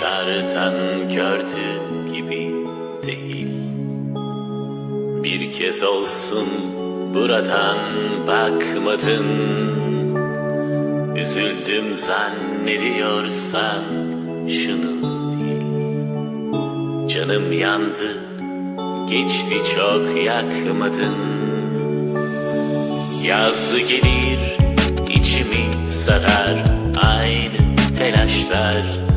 Dışarıdan gördüğün gibi değil. Bir kez olsun buradan bakmadın. Üzüldüm zannediyorsan şunu bil. Canım yandı geçti çok yakmadın. Yaz gelir içimi sarar aynı telaşlar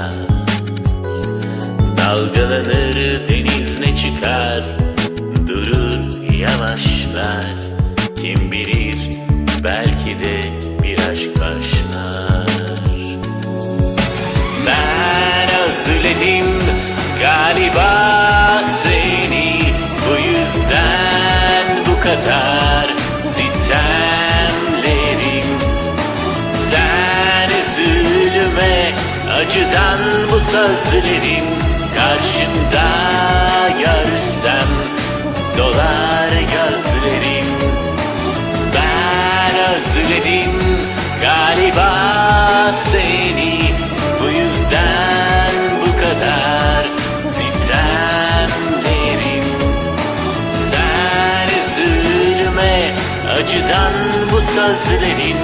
başlar Dalgalanır deniz ne çıkar? Durur yavaşlar. Kim bilir belki de bir aşk başlar acıdan bu sözlerim Karşımda görsem dolar gözlerim. Ben özledim galiba seni. Bu yüzden bu kadar sitemlerim Sen üzülme acıdan bu sözlerin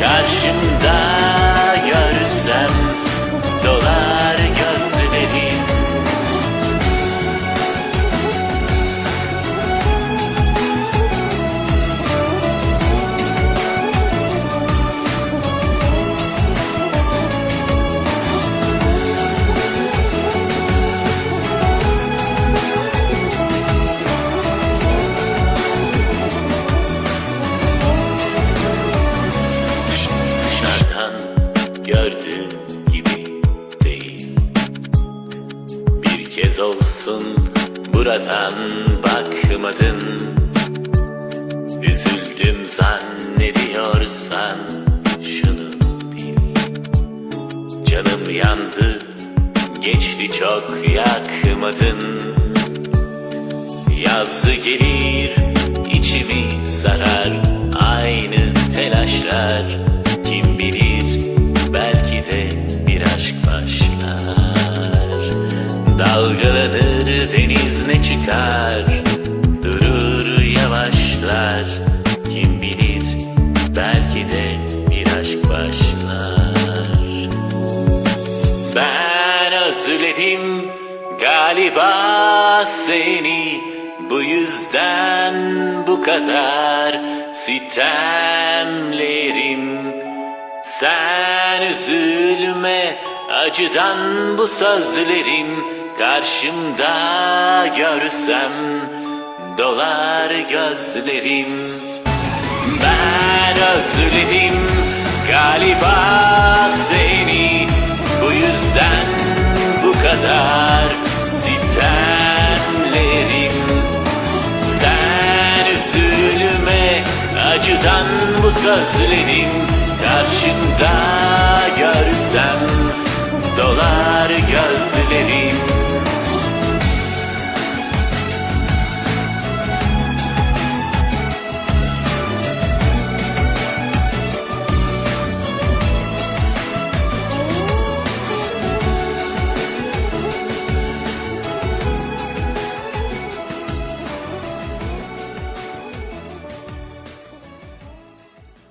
Karşımda kez olsun buradan bakmadın. Üzüldüm zannediyorsan şunu bil. Canım yandı geçti çok yakmadın. Yaz gelir içimi sarar aynı telaşlar Dalgalanır deniz ne çıkar? Durur yavaşlar. Kim bilir belki de bir aşk başlar. Ben özledim galiba seni. Bu yüzden bu kadar sitemlerim. Sen üzülme acıdan bu sözlerim Karşımda görsem dolar gözlerim. Ben özledim galiba seni. Bu yüzden bu kadar sitemlerim. Sen üzülme acıdan bu sözlerim. Karşımda görsem dolar gözlerim